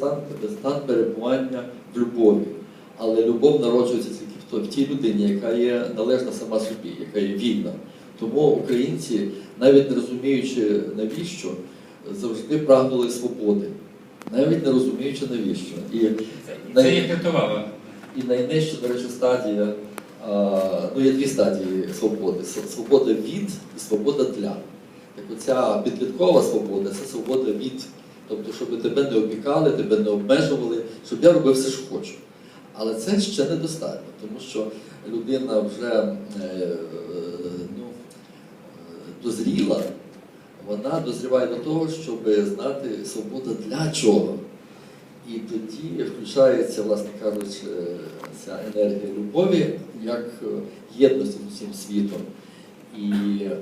стан, стан перебування в любові. Але любов народжується тільки в тій людині, яка є належна сама собі, яка є вільна. Тому українці, навіть не розуміючи навіщо, завжди прагнули свободи, навіть не розуміючи навіщо. І, Це, як рятувало. і найнижча, до речі, стадія, а, ну є дві стадії свободи: свобода від і свобода для. Так оця підліткова свобода це свобода від. Тобто, щоб тебе не опікали, тебе не обмежували, щоб я робив все, що хочу. Але це ще недостатньо, тому що людина вже е, е, ну, е, дозріла, вона дозріває до того, щоб знати свобода для чого. І тоді включається, власне кажучи, ця енергія любові як е, єдності з усім світом і е,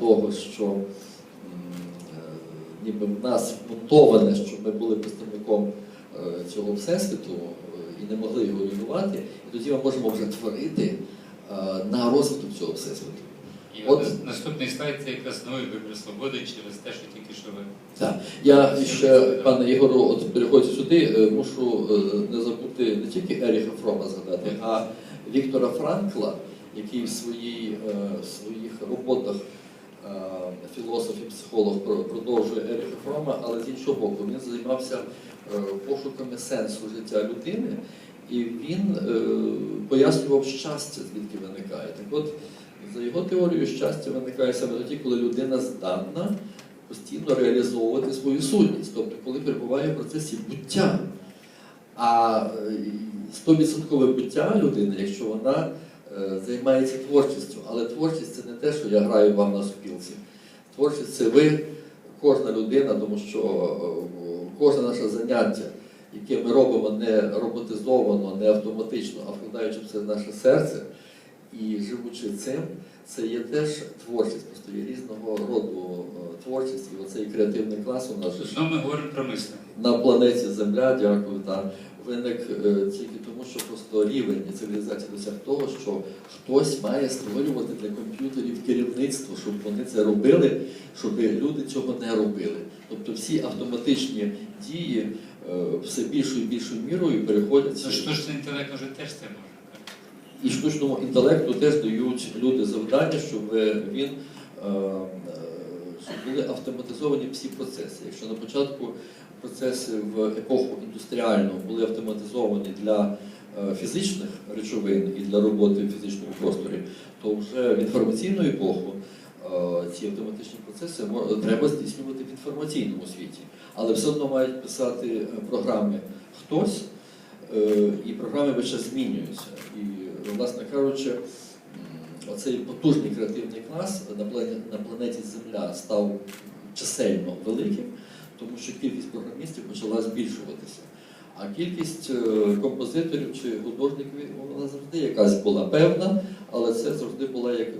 того, що е, ніби в нас вмонтоване, що ми були представником е, цього всесвіту е, і не могли його руйнувати, і тоді ми можемо вже творити е, на розвиток цього всесвіту. І От- наступний слайд це якраз новий вибір свободи через те, що тільки що ви. Так, я ще, пане Ігору, от переходячи сюди, мушу не забути не тільки Еріха Фрома згадати, а Віктора Франкла, який в своїй, в своїх роботах філософ і психолог продовжує Еріха Фрома, але з іншого боку, він займався е, пошуками сенсу життя людини, і він е, пояснював щастя, звідки виникає. Так от, за його теорією, щастя виникає саме тоді, коли людина здатна постійно реалізовувати свою сутність, тобто коли перебуває в процесі буття. А е, 100% буття людини, якщо вона е, займається творчістю, але творчість це не те, що я граю вам на супілці. Творчість це ви, кожна людина, тому що е, кожне наше заняття, яке ми робимо не роботизовано, не автоматично, а вкладаючи в це наше серце і живучи цим, це є теж творчість, просто є різного роду е, творчість, і оцей креативний клас у нас ми говоримо про мислення. на планеті Земля, дякую, та виник е, тільки тому, що просто рівень цивілізації досяг того, що хтось має створювати для комп'ютерів керівництво, щоб вони це робили, щоб люди цього не робили. Тобто всі автоматичні дії е, все більшою і більшою мірою переходять. Ну, штучний інтелект вже теж це може. І штучному інтелекту теж дають люди завдання, щоб він е, щоб були автоматизовані всі процеси. Якщо на початку процеси в епоху індустріальну були автоматизовані для е, фізичних речовин і для роботи в фізичному просторі, то вже в інформаційну епоху е, ці автоматичні процеси треба здійснювати в інформаційному світі. Але все одно мають писати е, програми хтось, і програми час змінюються. І, власне кажучи, оцей потужний креативний клас на планеті Земля став чисельно великим, тому що кількість програмістів почала збільшуватися. А кількість е, композиторів чи художників вона завжди якась була певна, але це завжди була як, е,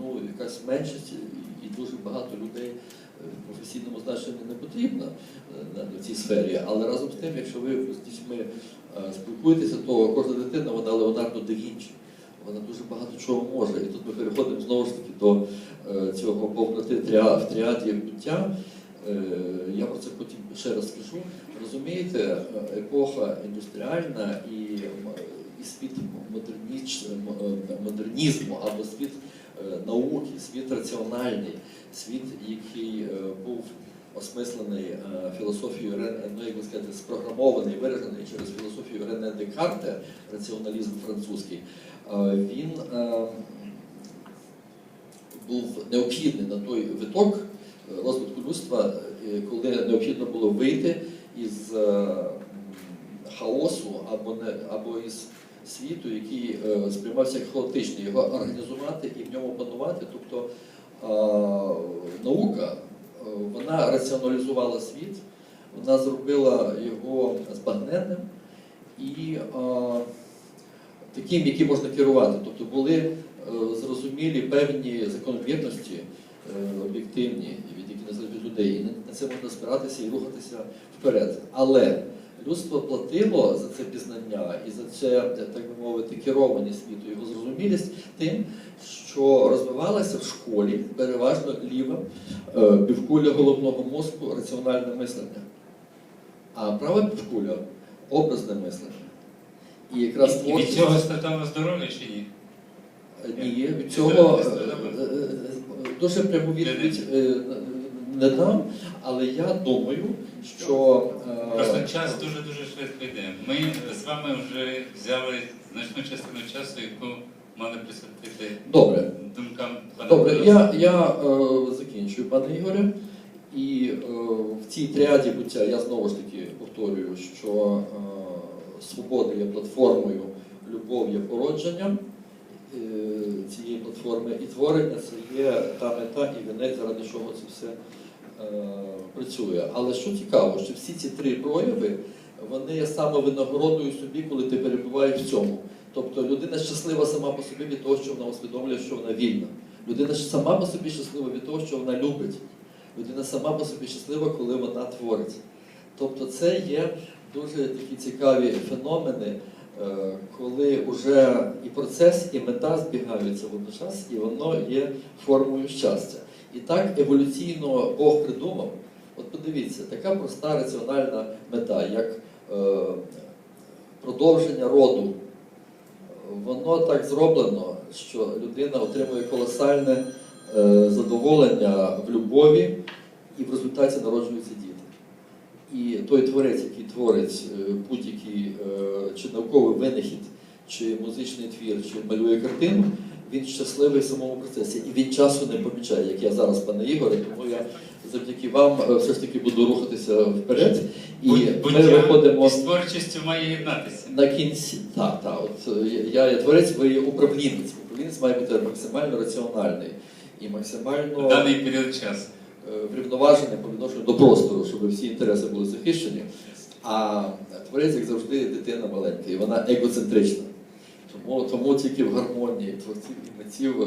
ну, якась меншість і- дуже багато людей е, в професійному значенні не потрібно е, в цій сфері. Але разом з тим, якщо ви з дітьми е, спілкуєтеся, то кожна дитина вона Леонардо да Вінчі. Вона дуже багато чого може. І тут ми переходимо знову ж таки до е, цього повноти в тріаді буття. Е, Я про це потім ще раз скажу. Розумієте, епоха індустріальна і, і світ модернізму або світ е, науки, світ раціональний, світ, який е, був осмислений філософією ну, як би сказати, спрограмований, виражений через філософію Рене Декарте, раціоналізм французький, він був необхідний на той виток розвитку людства, е, коли необхідно було вийти із е, хаосу або не або із світу, який е, сприймався як хаотичний, його організувати і в ньому панувати. Тобто наука вона раціоналізувала світ, вона зробила його збагненним і таким, яким можна керувати. Тобто були зрозумілі певні закономірності об'єктивні, від які залежать від людей. І на це можна спиратися і рухатися вперед. Але людство платило за це пізнання і за це, так би мовити, керованість світу, його зрозумілість тим, що розвивалася в школі переважно ліва е, півкуля головного мозку раціональне мислення. А права півкуля образне мислення. І якраз І від цього статеве здоров'я чи ні? ні, від цього е, е, е, дуже пряму відповідь е, не дам, але я думаю, що е, Просто час дуже-дуже швидко йде. Ми з вами вже взяли значну частину часу, яку мали присвятити добре. думкам пана Добре, я, я е, закінчую, пане Ігоре. І е, в цій тріаді буття я знову ж таки повторюю, що е, свобода є платформою, любов є породженням е, цієї платформи, і творення це є та мета і вінець, заради чого це все працює. Але що цікаво, що всі ці три прояви вони є самовинагородою собі, коли ти перебуваєш в цьому. Тобто людина щаслива сама по собі від того, що вона усвідомлює, що вона вільна. Людина сама по собі щаслива від того, що вона любить. Людина сама по собі щаслива, коли вона творить. Тобто це є дуже такі цікаві феномени, е, коли вже і процес, і мета збігаються водночас, і воно є формою щастя. І так еволюційно Бог придумав. От подивіться, така проста раціональна мета, як е, продовження роду. Воно так зроблено, що людина отримує колосальне е, задоволення в любові, і в результаті народжуються діти. І той творець, який творить е, будь-який е, чи науковий винахід, чи музичний твір, чи малює картину, він щасливий в самому процесі. І він часу не помічає, як я зараз, пане Ігоре, тому я завдяки вам е, все ж таки буду рухатися вперед. І Будь- ми виходимо з творчістю має єднатися. на кінці. Так, так. От е, я є творець, ви є управлінець. Управлінець має бути максимально раціональний і максимально В даний період часу. е, врівноважений по відношенню до простору, щоб всі інтереси були захищені. А творець, як завжди, дитина маленька, і вона егоцентрична. Тому, тому тільки в гармонії творців і митців е,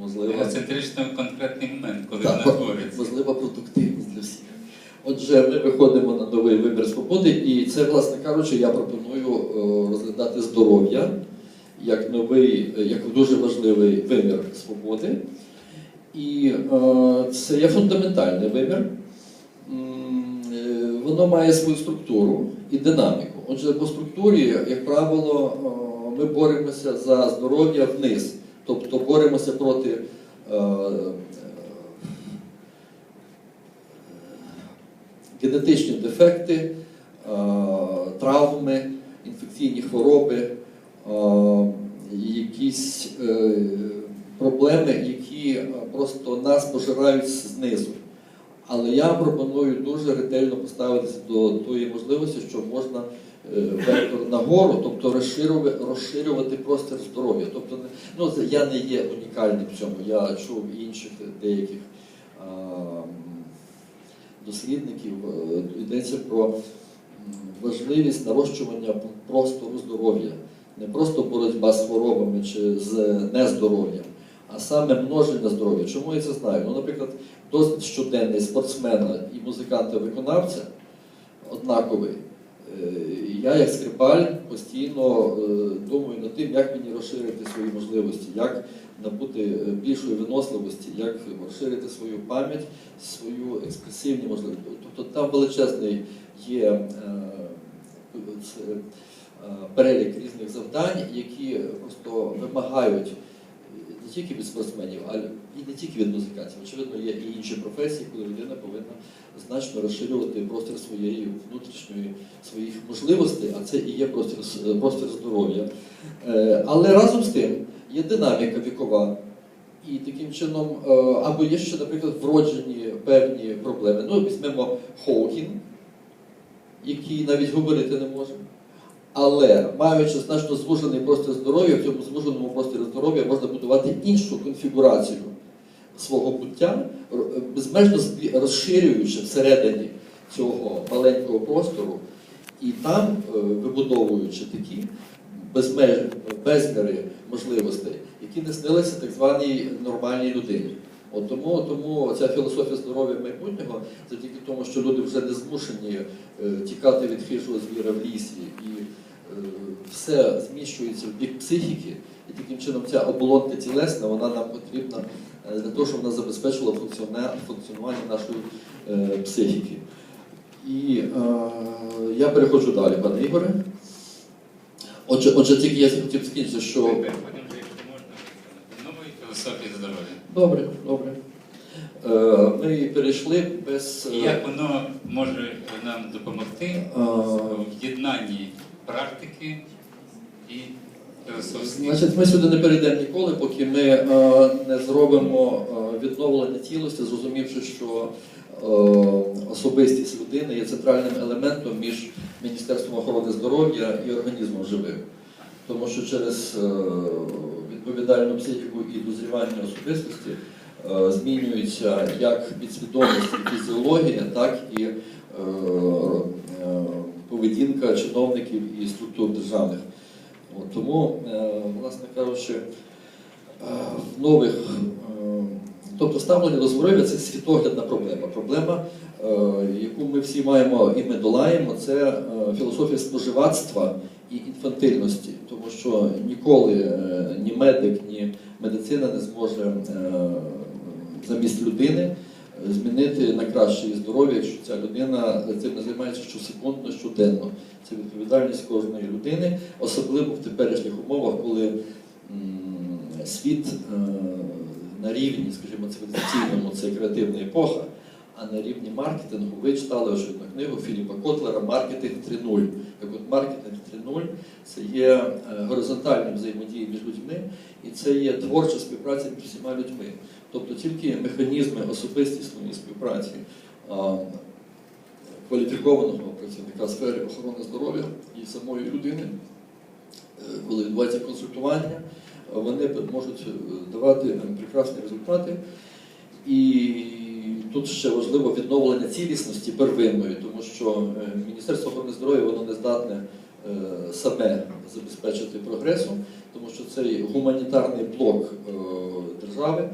можливо. Егоцентрично конкретний момент, коли Так, вона твориться. можлива продуктивність для всіх. Отже, ми виходимо на новий вибір свободи, і це, власне кажучи, я пропоную е, розглядати здоров'я як новий, е, як дуже важливий вимір свободи. І це є фундаментальний вимір. Воно має свою структуру і динаміку. Отже, по структурі, як правило, ми боремося за здоров'я вниз, тобто боремося проти е, генетичні дефекти, е, травми, інфекційні хвороби, е, якісь е, проблеми, які е, просто нас пожирають знизу. Але я пропоную дуже ретельно поставитися до тої можливості, що можна е, вектор нагору, тобто розширювати, розширювати простір здоров'я. Тобто, ну, я не є унікальним в цьому. Я чув інших деяких а, дослідників. Е, Йдеться про важливість нарощування простору здоров'я, не просто боротьба з хворобами чи з нездоров'ям, а саме множення здоров'я. Чому я це знаю? Ну, наприклад, досвід щоденний спортсмена і музиканта-виконавця однаковий. Е, Я, як скрипаль, постійно е, думаю над тим, як мені розширити свої можливості, як набути е, більшої виносливості, як розширити свою пам'ять, свою експресивні можливості. Тобто там величезний є перелік різних завдань, які просто вимагають тільки від спортсменів, а і не тільки від музикантів. Очевидно, є і інші професії, коли людина повинна значно розширювати простір своєї внутрішньої своїх можливостей, а це і є простір, простір здоров'я. Е, Але разом з тим є динаміка вікова. І таким чином, е, або є ще, наприклад, вроджені певні проблеми. Ну, візьмемо Хоукін, який навіть говорити не може. Але маючи значно звужений простір здоров'я, в цьому звуженому просторі здоров'я можна будувати іншу конфігурацію свого буття, безмежно розширюючи всередині цього маленького простору, і там е, вибудовуючи такі безмеж, безміри можливостей, які не снилися так званій нормальній людині. От тому, тому ця філософія здоров'я майбутнього завдяки тому, що люди вже не змушені е, тікати від хижого звіра в лісі, і е, все зміщується в бік психіки, і таким чином ця оболонка тілесна вона нам потрібна е, для того, щоб вона забезпечила функціонування нашої е, психіки. І е, я переходжу далі, пане Ігоре. Отже, отже, тільки я хотів закінчити, Ми що. переходимо вже, можна, нової філософії. Добре, добре. Е, Ми перейшли без. І е, як воно може нам допомогти е, в єднанні практики і філософських. Значить, ми сюди не перейдемо ніколи, поки ми е, не зробимо е, відновлення цілості, зрозумівши, що е, особистість людини є центральним елементом між Міністерством охорони здоров'я і організмом живим. Тому що через е, відповідальну психіку і дозрівання особистості е, змінюється як підсвідомість і фізіологія, так і е, е, поведінка чиновників і структур державних. От, тому, е, власне кажучи, е, в нових, е, тобто ставлення до здоров'я це світоглядна проблема. Проблема, яку ми всі маємо і ми долаємо, це філософія споживацтва і інфантильності, тому що ніколи ні медик, ні медицина не зможе замість людини змінити на краще здоров'я, якщо ця людина цим не займається щосекундно, щоденно. Це відповідальність кожної людини, особливо в теперішніх умовах, коли світ е, на рівні, скажімо, цивілізаційному це креативна епоха, а на рівні маркетингу ви читали очевидно книгу Філіпа Котлера Маркетинг 3.0. Так от маркетинг 3.0 це є е, горизонтальні взаємодії між людьми, і це є творча співпраця між всіма людьми. Тобто тільки механізми особистісної співпраці кваліфікованого працівника в сфері охорони здоров'я і самої людини, е, коли відбувається консультування, вони можуть е, давати прекрасні результати. І тут ще важливо відновлення цілісності первинної, тому що е, Міністерство охорони здоров'я воно не здатне саме забезпечити прогресу, тому що цей гуманітарний блок держави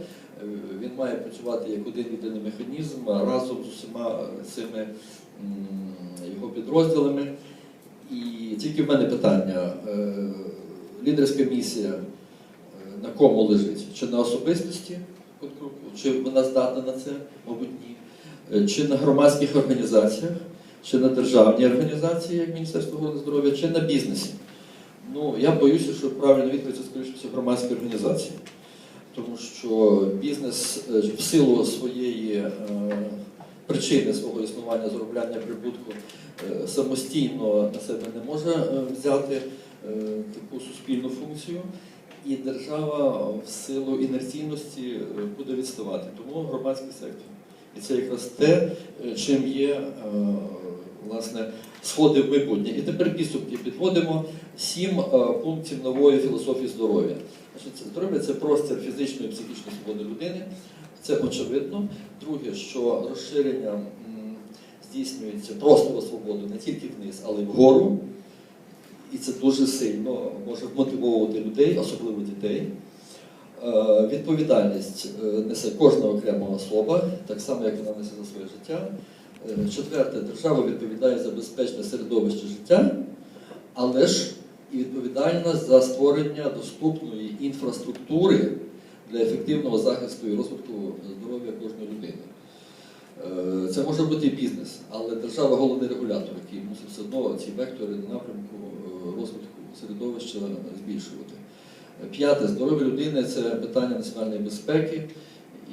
він має працювати як один єдиний механізм разом з усіма цими його підрозділами. І тільки в мене питання: е, лідерська місія е, на кому лежить? Чи на особистості? Чи вона здатна на це? Мабуть, ні. Е, Чи на громадських організаціях, чи на державній організації, як Міністерство охорони здоров'я, чи на бізнесі? Ну, я боюся, що правильна відповідь це, скоріше громадські організації. Тому що бізнес е, в силу своєї е, причини свого існування заробляння прибутку е, самостійно на себе не може взяти таку суспільну функцію, і держава в силу інерційності буде відставати. Тому громадський сектор. І це якраз те, чим є власне сходи в майбутнє. І тепер підсумки підводимо сім е, пунктів нової філософії здоров'я. Здоров'я це простір фізичної і психічної свободи людини. Це очевидно. Друге, що розширення здійснюється просто в свободу не тільки вниз, але й вгору. І це дуже сильно може мотивовувати людей, особливо дітей. Е, Відповідальність е, несе кожна окрема особа, так само, як вона несе за своє життя. Е, Четверте, держава відповідає за безпечне середовище життя, але ж і відповідальна за створення доступної інфраструктури для ефективного захисту і розвитку здоров'я кожної людини. Е, Це може бути і бізнес, але держава головний регулятор, який мусить все одно ці вектори напрямку е, розвитку середовища збільшувати. Е, П'яте здоров'я людини це питання національної безпеки,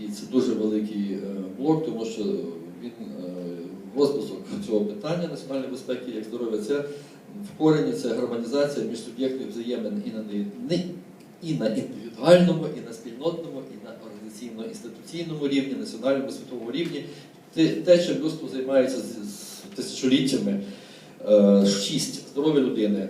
і це дуже великий е, блок, тому що він е, розвиток цього питання національної безпеки як здоров'я це в це гармонізація між суб'єктних взаємин і на і на індивідуальному, і на спільнотному, і на організаційно-інституційному рівні, національному світовому рівні. Те, чим людство займається з, з тисячоліттями. Е, Шість здоров'я людини.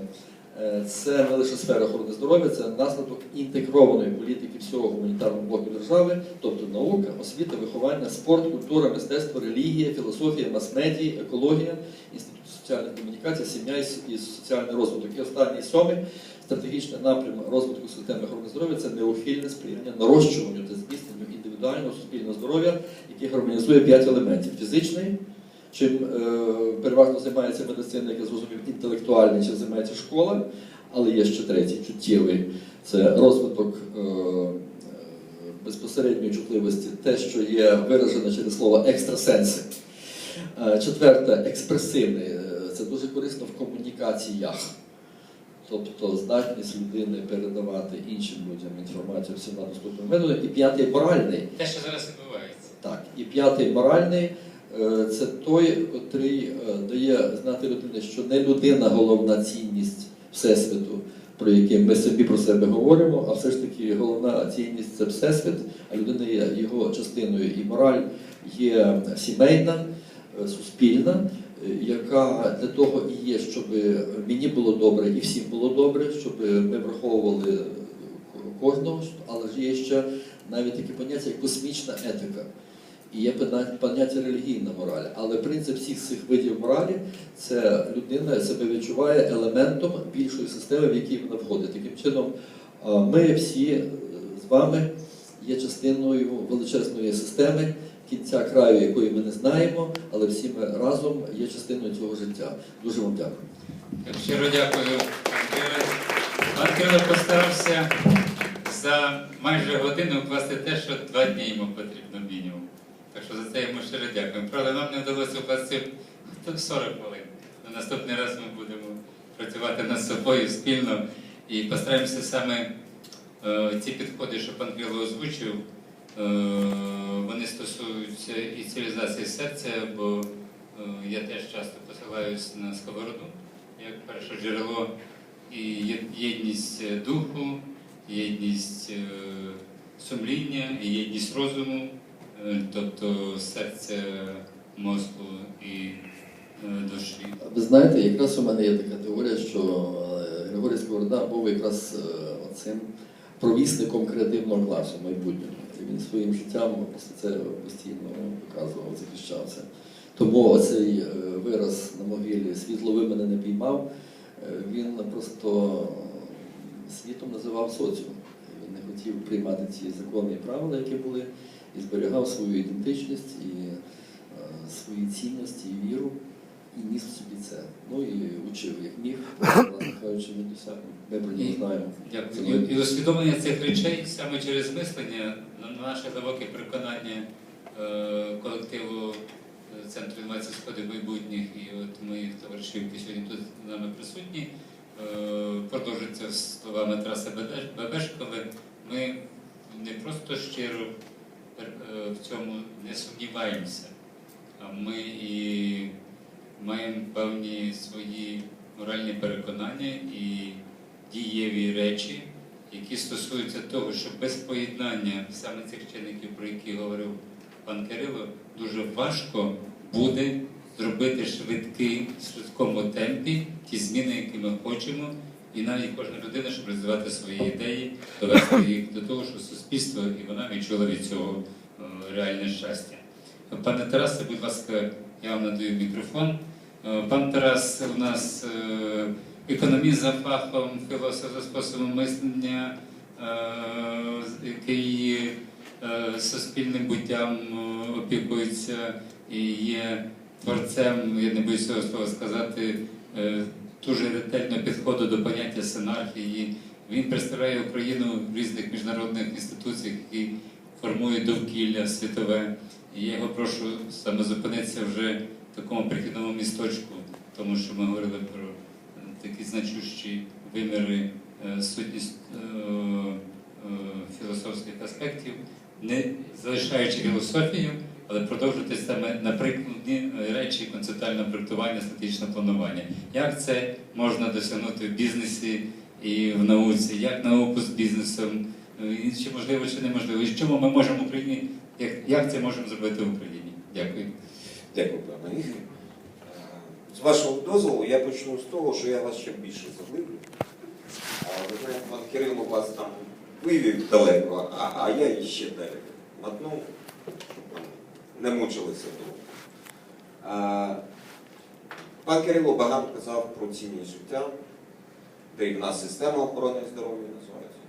Е, Це не лише сфера охорони здоров'я, це наслідок інтегрованої політики всього гуманітарного блоку держави, тобто наука, освіта, виховання, спорт, культура, мистецтво, релігія, філософія, мас-медії, екологія, інститут соціальних комунікацій, сім'я і соціальний розвиток. І останній сьомий стратегічний напрям розвитку системи охорони здоров'я це неухильне сприяння нарощуванню та зміцненню індивідуального суспільного здоров'я, яке гармонізує п'ять елементів: фізичний, чим е, переважно займається медицина, як я зрозумів, інтелектуальний, чим займається школа, але є ще третій чуттєвий це розвиток е, безпосередньої чутливості, те, що є виражено через слово екстрасенси. Е, Четверте, експресивний. Це дуже корисно в комунікаціях. Тобто здатність людини передавати іншим людям інформацію всіма доступними методами. І п'ятий моральний. Те, що зараз відбувається. Так, і п'ятий моральний це той, котрий е, дає знати людині, що не людина головна цінність Всесвіту, про який ми собі про себе говоримо, а все ж таки головна цінність це Всесвіт, а людина є його частиною. І мораль є сімейна, е, суспільна, е, яка для того і є, щоб мені було добре і всім було добре, щоб ми враховували кожного, але ж є ще навіть таке поняття як космічна етика. І є поняття релігійна мораль. Але принцип всіх цих видів моралі це людина себе відчуває елементом більшої системи, в якій вона входить. Таким чином, ми всі е, з вами є частиною величезної системи, кінця краю якої ми не знаємо, але всі ми разом є частиною цього життя. Дуже вам дякую. Щиро дякую. Пан Кирило постарався за майже годину вкласти те, що два дні йому потрібно мінімум. Так що за це йому щиро дякую. Правда, нам не вдалося вкласти тут 40 хвилин. На наступний раз ми будемо працювати над собою спільно і постараємося саме е, ці підходи, що пан Кирило озвучив, е, вони стосуються і цивілізації серця, бо е, я теж часто посилаюсь на сковороду як перше джерело і єдність духу, єдність е, сумління, єдність розуму, тобто серця, мозку і е, душі. Ви знаєте, якраз у мене є така теорія, що е, Григорій Сковорода був якраз е, оцим провісником креативного класу в майбутньому. І він своїм життям це постійно показував, захищав це. Тому оцей е, вираз на могилі світло ви мене не піймав, е, він просто світом називав соціум. Він не хотів приймати ці закони і правила, які були, і зберігав свою ідентичність і е, свої цінності і віру і ніс в собі це. Ну і учив, як міг, кажучи, він досяг. Ми про нього знаємо. Дякую. І, усвідомлення цих речей саме через мислення на наше глибоке переконання е, колективу е, Центру інновацій сходи майбутніх і от моїх товаришів, які сьогодні тут з нами присутні, е, продовжується словами Тараса Бебешкова. Ми не просто щиро в цьому не сумніваємося, ми і маємо певні свої моральні переконання і дієві речі, які стосуються того, що без поєднання саме цих чинників, про які говорив пан Кирило, дуже важко буде зробити швидкий, в швидкому темпі ті зміни, які ми хочемо, і навіть кожна людина, щоб розвивати свої ідеї, довести їх до того, що суспільство і вона відчула від цього е, реальне щастя. Пане Тарасе, будь ласка, я вам надаю мікрофон. Е, Пан Тарас у нас е, економіст за фахом, філософ за способом мислення, який суспільним буттям опікується і є творцем, я не боюсь цього слова сказати, дуже ретельного підходу до поняття синархії. Він представляє Україну в різних міжнародних інституціях, які формують довкілля світове. І я його прошу саме зупинитися вже в такому прихідному місточку, тому що ми говорили про е, такі значущі виміри е, сутність е, філософських аспектів, не залишаючи філософію, але продовжувати саме на прикладні речі концептуального проектування, стратегічного планування. Як це можна досягнути в бізнесі і в науці, як науку з бізнесом, е, чи можливо, чи неможливо, і в чому ми можемо в Україні, як, як це можемо зробити в Україні? Дякую. Дякую, пане Ігор. Е, З вашого дозволу я почну з того, що я вас ще більше заглиблю. Ви знаєте, пан Кирило вас там вивів далеко, а, а я іще далі мотнув, щоб там не мучилися довго. Пан Кирило багато казав про цінність життя, де і в нас система охорони здоров'я називається.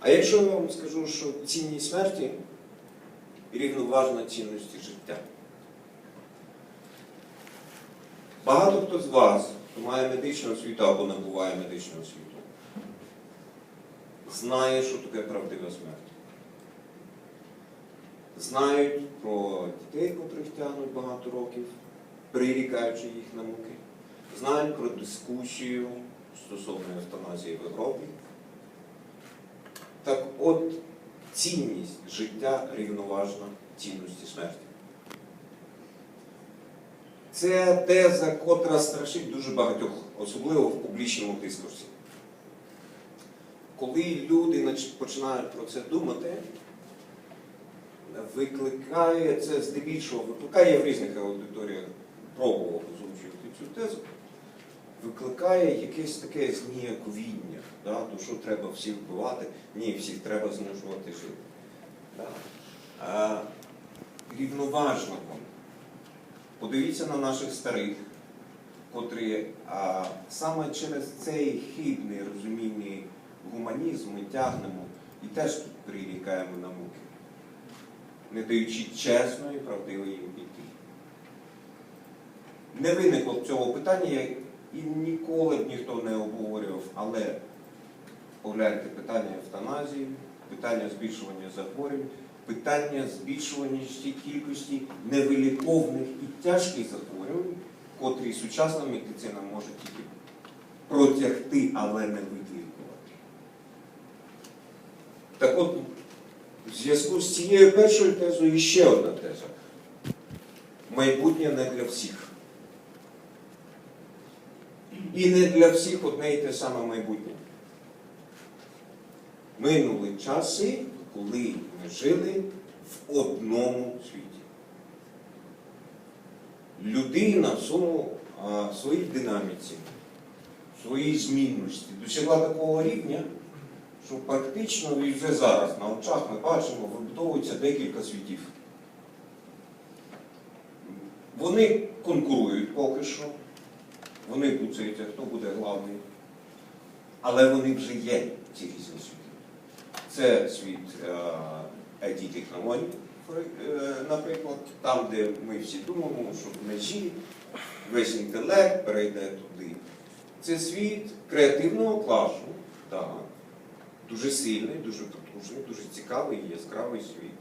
А якщо я вам скажу, що цінність смерті рівноважна цінності життя. Багато хто з вас, хто має медичну освіту або набуває медичну освіту, знає, що таке правдива смерть. Знають про дітей, котрих тягнуть багато років, прирікаючи їх на муки, знають про дискусію стосовно евтаназії в Європі. Так от цінність життя рівноважна цінності смерті. Це теза, котра страшить дуже багатьох, особливо в публічному дискурсі. Коли люди починають про це думати, викликає це здебільшого, викликає в різних аудиторіях, пробував озвучувати цю тезу, викликає якесь таке зніяковіння, да? ну що треба всіх вбивати, ні, всіх треба змушувати жити. Да? А, рівноважно. Подивіться на наших старих, котрі а, саме через цей хибний розуміння гуманізм ми тягнемо і теж тут прирікаємо на муки, не даючи чесної, правдивої піти. Не виникло цього питання і ніколи б ніхто не обговорював, але погляньте питання евтаназії, питання збільшування захворювань, питання збільшування кількості невиліковних і тяжких захворювань, котрі сучасна медицина може тільки протягти, але не вилікувати. Так от, в зв'язку з цією першою тезою ще одна теза. Майбутнє не для всіх. І не для всіх одне і те саме майбутнє. Минули часи, коли ми жили в одному світі. Людина в своєму своїй динаміці, своїй змінності досягла такого рівня, що практично і вже зараз на очах ми бачимо, вибудовується декілька світів. Вони конкурують поки що, вони буцаються, хто буде главний. Але вони вже є, ці різні світи. Це світ it технологій е, наприклад, там, де ми всі думаємо, що в межі весь інтелект перейде туди. Це світ креативного класу, так, дуже сильний, дуже потужний, дуже цікавий і яскравий світ.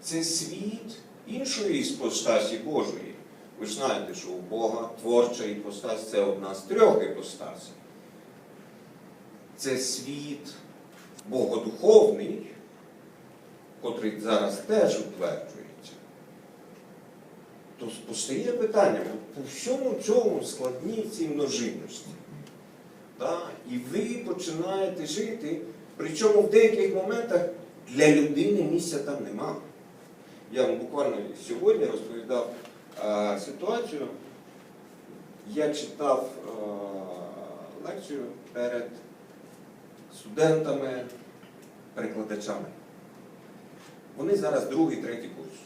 Це світ іншої іпостасі Божої. Ви ж знаєте, що у Бога творча іпостась це одна з трьох іпостасів. Це світ богодуховний, котрий зараз теж утверджується. То постає питання, по всьому цьому складній цій множинності. Да? І ви починаєте жити, причому в деяких моментах для людини місця там нема. Я вам буквально сьогодні розповідав е, ситуацію. Я читав е, лекцію перед студентами, перекладачами. Вони зараз другий, третій курс.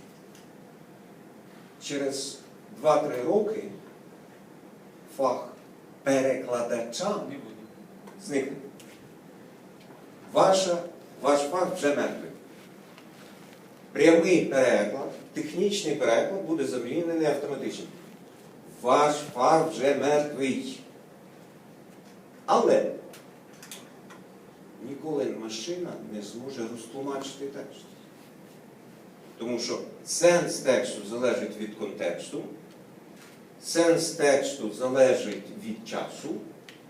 Через 2-3 роки фах перекладача. Зникне. Ваша, ваш фах вже мертвий. Прямий переклад, технічний переклад буде замінений автоматично. Ваш фах вже мертвий. Але ніколи машина не зможе розтлумачити текст. Тому що сенс тексту залежить від контексту, сенс тексту залежить від часу,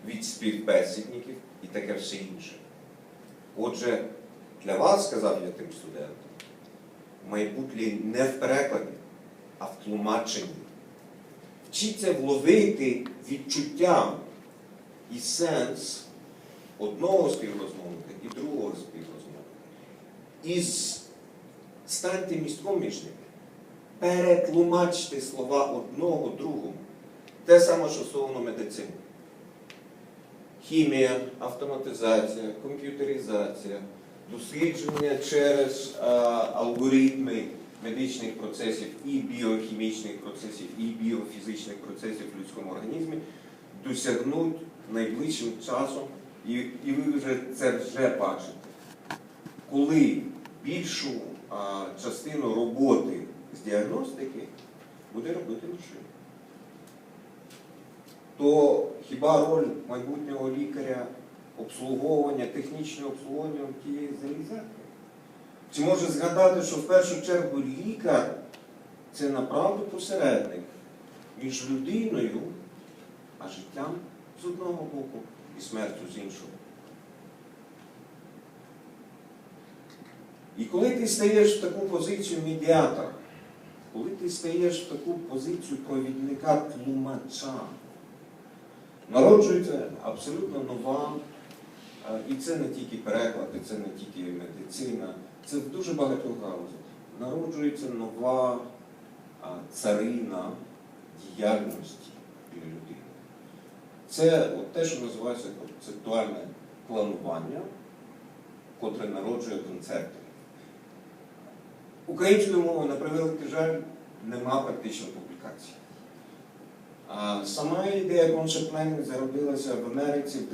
від співбесідників і таке все інше. Отже, для вас, сказав я тим студентам, майбутнє не в перекладі, а в тлумаченні. Вчіться вловити відчуття і сенс одного співрозмовника і другого співрозмовника. І станьте містком між ними. Перетлумачте слова одного другому. Те саме, що стосовно медицини. Хімія, автоматизація, комп'ютеризація, дослідження через а, алгоритми медичних процесів і біохімічних процесів, і біофізичних процесів в людському організмі досягнуть найближчим часом, і, і ви вже це вже бачите. Коли більшу а, частину роботи з діагностики буде робити машина то хіба роль майбутнього лікаря обслуговування, технічне обслуговування тієї залізяки? Чи може згадати, що в першу чергу лікар це направду посередник між людиною, а життям з одного боку і смертю з іншого. І коли ти стаєш в таку позицію медіатора, коли ти стаєш в таку позицію провідника тлумача, народжується абсолютно нова, е, і це не тільки переклад, і це не тільки медицина, це в дуже багатьох галузях. Народжується нова царина діяльності людини. Це от те, що називається концептуальне планування, котре народжує концепти. Українською мовою, на превеликий жаль, нема практично публікацій. Сама ідея концепт зародилася в Америці в